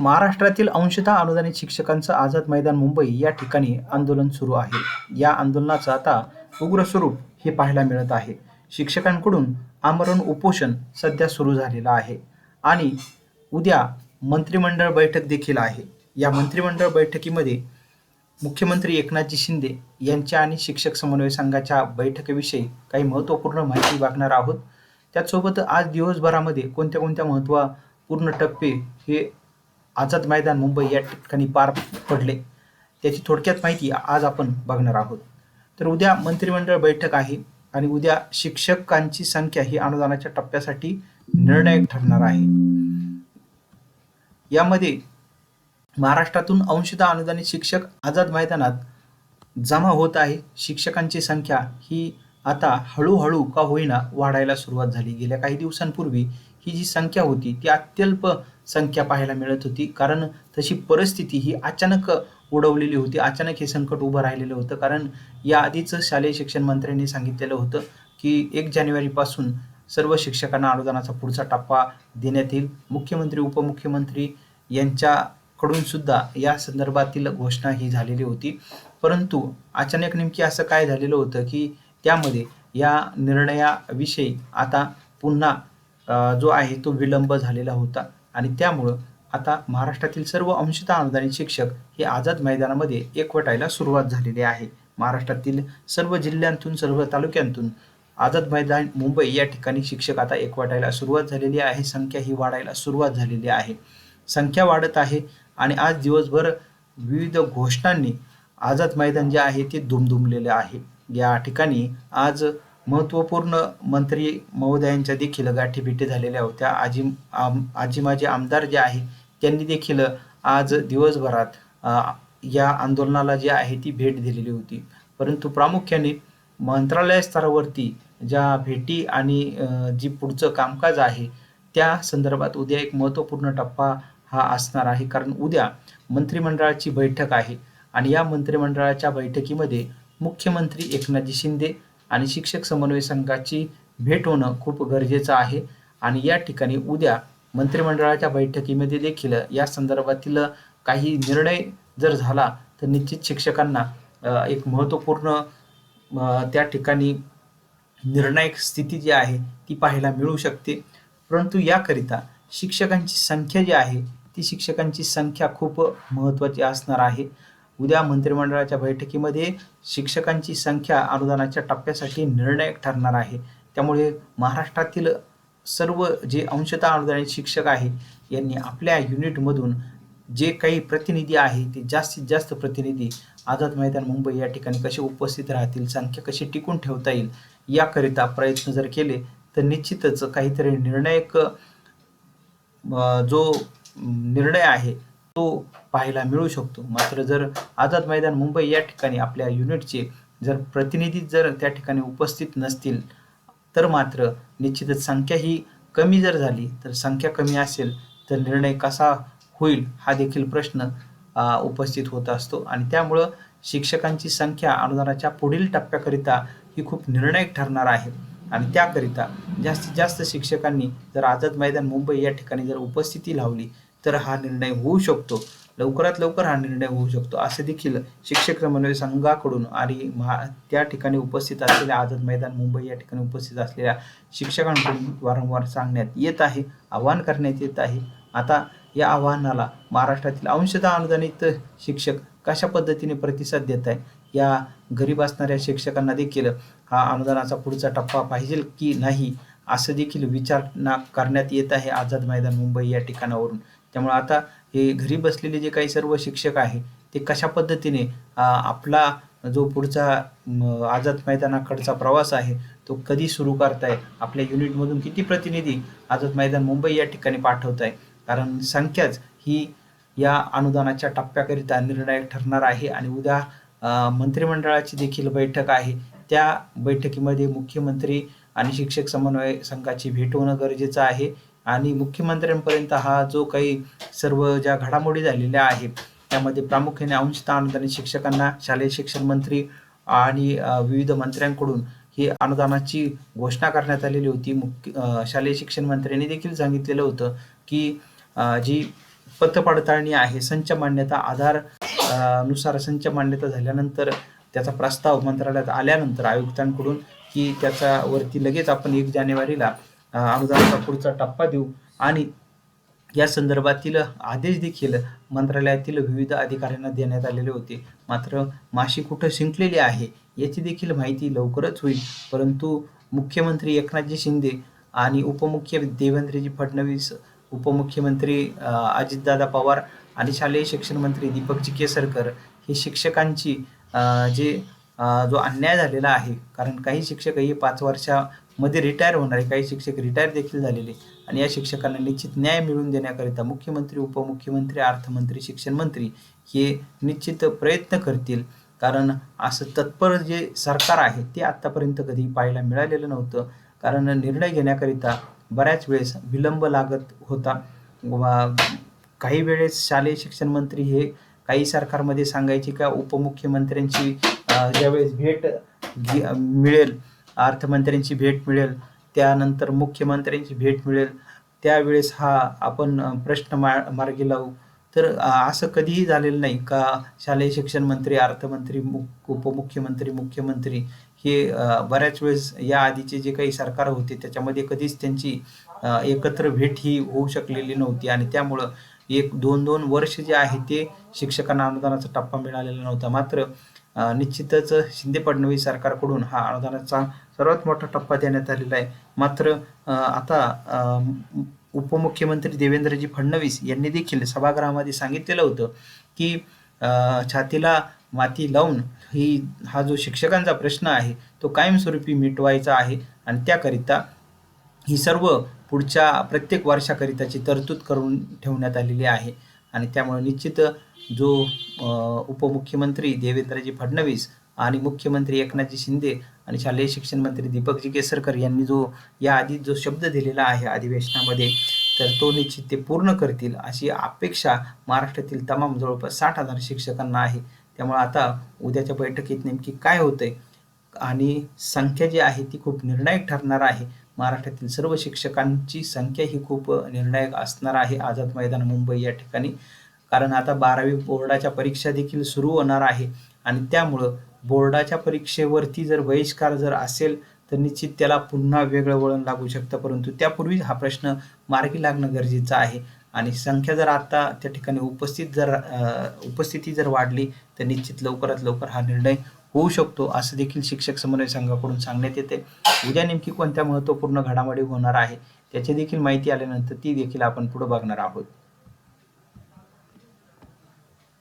महाराष्ट्रातील अंशतः अनुदानित शिक्षकांचं आझाद मैदान मुंबई या ठिकाणी आंदोलन सुरू आहे. या आंदोलनाचं आता उग्र स्वरूप हे पाहायला मिळत आहे. शिक्षकांकडून आमरण उपोषण सध्या सुरू झालेलं आहे आणि उद्या मंत्रिमंडळ बैठक देखील आहे. या मंत्रिमंडळ बैठकीमध्ये मुख्यमंत्री एकनाथजी शिंदे यांच्या आणि शिक्षक समन्वय संघाच्या बैठकीविषयी काही महत्त्वपूर्ण माहिती बघणार आहोत. त्याचसोबत आज दिवसभरामध्ये कोणत्या कोणत्या महत्त्वपूर्ण टप्पे हे आझाद मैदान मुंबई या ठिकाणी पार पडले. त्याची थोडक्यात माहिती आज आपण बघणार आहोत. तर उद्या मंत्रिमंडळ बैठक आहे आणि उद्या शिक्षकांची संख्या ही अनुदानाच्या टप्प्यासाठी निर्णायक ठरणार आहे. यामध्ये महाराष्ट्रातून अंशतः अनुदानित शिक्षक आझाद मैदानात जमा होत आहे. शिक्षकांची संख्या ही आता हळूहळू का होईना वाढायला सुरुवात झाली. गेल्या काही दिवसांपूर्वी ही जी संख्या होती ती अत्यल्प संख्या पाहायला मिळत होती. कारण तशी परिस्थिती ही अचानक उडवलेली होती. अचानक हे संकट उभं राहिलेलं होतं. कारण या आधीच शालेय शिक्षण मंत्र्यांनी सांगितलेलं होतं की एक जानेवारीपासून सर्व शिक्षकांना अनुदानाचा पुढचा टप्पा देण्यात येईल. मुख्यमंत्री उपमुख्यमंत्री यांच्याकडून सुद्धा या संदर्भातील घोषणा ही झालेली होती. परंतु अचानक नेमकी असं काय झालेलं होतं की त्यामध्ये या निर्णयाविषयी आता पुन्हा जो आहे तो विलंब झालेला होता. आणि त्यामुळं आता महाराष्ट्रातील सर्व अंशतः अनुदानित शिक्षक हे आझाद मैदानामध्ये एकवटायला सुरुवात झालेली आहे. महाराष्ट्रातील सर्व जिल्ह्यांतून सर्व तालुक्यांतून आझाद मैदान मुंबई या ठिकाणी शिक्षक आता एकवटायला सुरुवात झालेली आहे. संख्या ही वाढायला सुरुवात झालेली आहे. संख्या वाढत आहे आणि आज दिवसभर विविध घोषणांनी आझाद मैदान जे आहे ते दुमदुमलेले आहे. या ठिकाणी आज महत्त्वपूर्ण मंत्री महोदयांच्या देखील गाठीभेटी झालेल्या होत्या. आजी आम आजी माझे आमदार जे आहे त्यांनी देखील आज दिवसभरात या आंदोलनाला जी आहे ती भेट दिलेली होती. परंतु प्रामुख्याने मंत्रालय स्तरावरती ज्या भेटी आणि जी पुढचं कामकाज आहे त्या संदर्भात उद्या एक महत्त्वपूर्ण टप्पा हा असणार आहे. कारण उद्या मंत्रिमंडळाची बैठक आहे आणि या मंत्रिमंडळाच्या बैठकीमध्ये मुख्यमंत्री एकनाथजी शिंदे आणि शिक्षक समन्वय संघाची भेट होणं खूप गरजेचं आहे. आणि या ठिकाणी उद्या मंत्रिमंडळाच्या बैठकीमध्ये देखील या संदर्भातील काही निर्णय जर झाला तर निश्चित शिक्षकांना एक महत्त्वपूर्ण त्या ठिकाणी निर्णायक स्थिती जी आहे ती पाहायला मिळू शकते. परंतु याकरिता शिक्षकांची संख्या जी आहे ती शिक्षकांची संख्या खूप महत्त्वाची असणार आहे. उद्या मंत्रिमंडळाच्या बैठकीमध्ये शिक्षकांची संख्या अनुदानाच्या टप्प्यासाठी निर्णायक ठरणार आहे. त्यामुळे महाराष्ट्रातील सर्व जे अंशतः अनुदानित शिक्षक आहे यांनी आपल्या युनिटमधून जे काही प्रतिनिधी आहे ते जास्तीत जास्त प्रतिनिधी आझाद मैदान मुंबई या ठिकाणी कसे उपस्थित राहतील संख्या कशी टिकून ठेवता येईल याकरिता प्रयत्न जर केले तर निश्चितच काहीतरी निर्णायक जो निर्णय आहे तो पाहायला मिळू शकतो. मात्र जर आझाद मैदान मुंबई या ठिकाणी आपल्या युनिटचे जर प्रतिनिधी जर त्या ठिकाणी उपस्थित नसतील तर मात्र निश्चितच संख्या ही कमी जर झाली तर संख्या कमी असेल तर निर्णय कसा होईल हा देखील प्रश्न उपस्थित होत असतो. आणि त्यामुळं शिक्षकांची संख्या अनुदानाच्या पुढील टप्प्याकरिता ही खूप निर्णायक ठरणार आहे. आणि त्याकरिता जास्तीत जास्त शिक्षकांनी जर आझाद मैदान मुंबई या ठिकाणी जर उपस्थिती लावली तर हा निर्णय होऊ शकतो. लवकरात लवकर हा निर्णय होऊ शकतो. असे देखील शिक्षक समन्वय संघाकडून आणि महा त्या ठिकाणी उपस्थित असलेल्या आझाद मैदान मुंबई या ठिकाणी उपस्थित असलेल्या शिक्षकांकडून वारंवार सांगण्यात येत आहे आवाहन करण्यात येत आहे. आता या आव्हानाला महाराष्ट्रातील अंशतः अनुदानित शिक्षक कशा पद्धतीने प्रतिसाद देत आहे या गरीब असणाऱ्या शिक्षकांना देखील हा अनुदानाचा पुढचा टप्पा पाहिजे की नाही? असं देखील विचार ना करण्यात येत आहे आझाद मैदान मुंबई या ठिकाणावरून. त्यामुळे आता हे घरी बसलेले जे काही सर्व शिक्षक आहे ते कशा पद्धतीने आपला जो पुढचा आझाद मैदानाकडचा प्रवास आहे तो कधी सुरू करताय आपल्या युनिटमधून किती प्रतिनिधी आझाद मैदान मुंबई या ठिकाणी पाठवत आहे कारण संख्याच ही या अनुदानाच्या टप्प्याकरिता निर्णायक ठरणार आहे आणि उद्या मंत्रिमंडळाची देखील बैठक आहे. त्या बैठकीमध्ये मुख्यमंत्री आणि शिक्षक समन्वय संघाची भेट होणं गरजेचं आहे. आणि मुख्यमंत्र्यांपर्यंत हा जो काही सर्व ज्या घडामोडी झालेल्या आहेत त्यामध्ये प्रामुख्याने अंशतः अनुदानित शिक्षकांना शालेय शिक्षण मंत्री आणि विविध मंत्र्यांकडून ही अनुदानाची घोषणा करण्यात आलेली होती. मुख्य शालेय शिक्षण मंत्र्यांनी देखील सांगितलेलं होतं की जी जी पतपडताळणी आहे संच मान्यता आधारनुसार संच मान्यता झाल्यानंतर त्याचा प्रस्ताव मंत्रालयात आल्यानंतर आयुक्तांकडून की त्याच्यावरती लगेच आपण एक जानेवारीला अ, अनुदानाचा पुढचा टप्पा देऊ. आणि या संदर्भातील आदेश देखील मंत्रालयातील विविध अधिकाऱ्यांना देण्यात आलेले होते. मात्र माशी कुठं शिंकलेली आहे याची देखील माहिती लवकरच होईल. परंतु मुख्यमंत्री एकनाथजी शिंदे आणि उपमुख्य देवेंद्रजी फडणवीस उपमुख्यमंत्री अजितदादा पवार आणि शालेय शिक्षण मंत्री दीपकजी केसरकर हे शिक्षकांची जे जो अन्याय झालेला आहे कारण काही शिक्षक हे पाच मध्ये रिटायर होणारे काही शिक्षक रिटायर देखील झालेले. आणि या शिक्षकांना निश्चित न्याय मिळवून देण्याकरिता मुख्यमंत्री उपमुख्यमंत्री अर्थमंत्री शिक्षण मंत्री हे निश्चित प्रयत्न करतील. कारण असं तत्पर जे सरकार आहे ते आत्तापर्यंत कधी पाहायला मिळालेलं नव्हतं. कारण निर्णय घेण्याकरिता बऱ्याच वेळेस विलंब लागत होता. काही वेळेस शालेय शिक्षण मंत्री हे काही सरकारमध्ये सांगायचे का उपमुख्यमंत्र्यांची ज्यावेळेस भेट घे- मिळेल अर्थमंत्र्यांची भेट मिळेल त्यानंतर मुख्यमंत्र्यांची भेट मिळेल त्यावेळेस हा आपण प्रश्न मा मार्गी लावू. तर असं कधीही झालेलं नाही का शालेय शिक्षण मंत्री अर्थमंत्री मुख उपमुख्यमंत्री मुख्यमंत्री हे बऱ्याच वेळेस या आधीचे जे काही सरकार होते त्याच्यामध्ये कधीच त्यांची एकत्र भेट ही होऊ शकलेली नव्हती. आणि त्यामुळं एक दोन दोन वर्ष जे आहे ते शिक्षकांना अनुदानाचा टप्पा मिळालेला नव्हता. मात्र निश्चितच शिंदे फडणवीस सरकारकडून हा अनुदानाचा सर्वात मोठा टप्पा देण्यात आलेला आहे. मात्र आता उपमुख्यमंत्री देवेंद्रजी फडणवीस यांनी देखील सभागृहामध्ये सांगितलेलं होतं की छातीला माती लावून ही हा जो शिक्षकांचा प्रश्न आहे तो कायमस्वरूपी मिटवायचा आहे आणि त्याकरिता ही सर्व पुढच्या प्रत्येक वर्षाकरिताची तरतूद करून ठेवण्यात आलेली आहे. आणि त्यामुळे निश्चित जो उपमुख्यमंत्री देवेंद्रजी फडणवीस आणि मुख्यमंत्री एकनाथजी शिंदे आणि शालेय शिक्षण मंत्री दीपकजी केसरकर यांनी जो याआधी जो शब्द दिलेला आहे अधिवेशनामध्ये तर तो निश्चित ते पूर्ण करतील अशी अपेक्षा महाराष्ट्रातील तमाम जवळपास साठ हजार शिक्षकांना आहे. त्यामुळे आता उद्याच्या बैठकीत नेमकी काय होतंय आणि संख्या जी आहे ती खूप निर्णायक ठरणार आहे. महाराष्ट्रातील सर्व शिक्षकांची संख्या ही खूप निर्णायक असणार आहे. आझाद मैदान मुंबई या ठिकाणी. कारण आता बारावी बोर्डाच्या परीक्षा देखील सुरू होणार आहे. आणि त्यामुळं बोर्डाच्या परीक्षेवरती जर बहिष्कार जर असेल तर निश्चित त्याला पुन्हा वेगळं वळण लागू शकतं. परंतु त्यापूर्वी हा प्रश्न मार्गी लागणं गरजेचं आहे. आणि संख्या जर आता त्या ठिकाणी उपस्थित जर उपस्थिती जर वाढली तर निश्चित लवकरात लवकर हा निर्णय होऊ शकतो असं देखील शिक्षक समन्वय संघाकडून सांगण्यात येते. उद्या नेमकी कोणत्या महत्त्वपूर्ण घडामोडी होणार आहे त्याची देखील माहिती आल्यानंतर ती देखील आपण पुढे बघणार आहोत.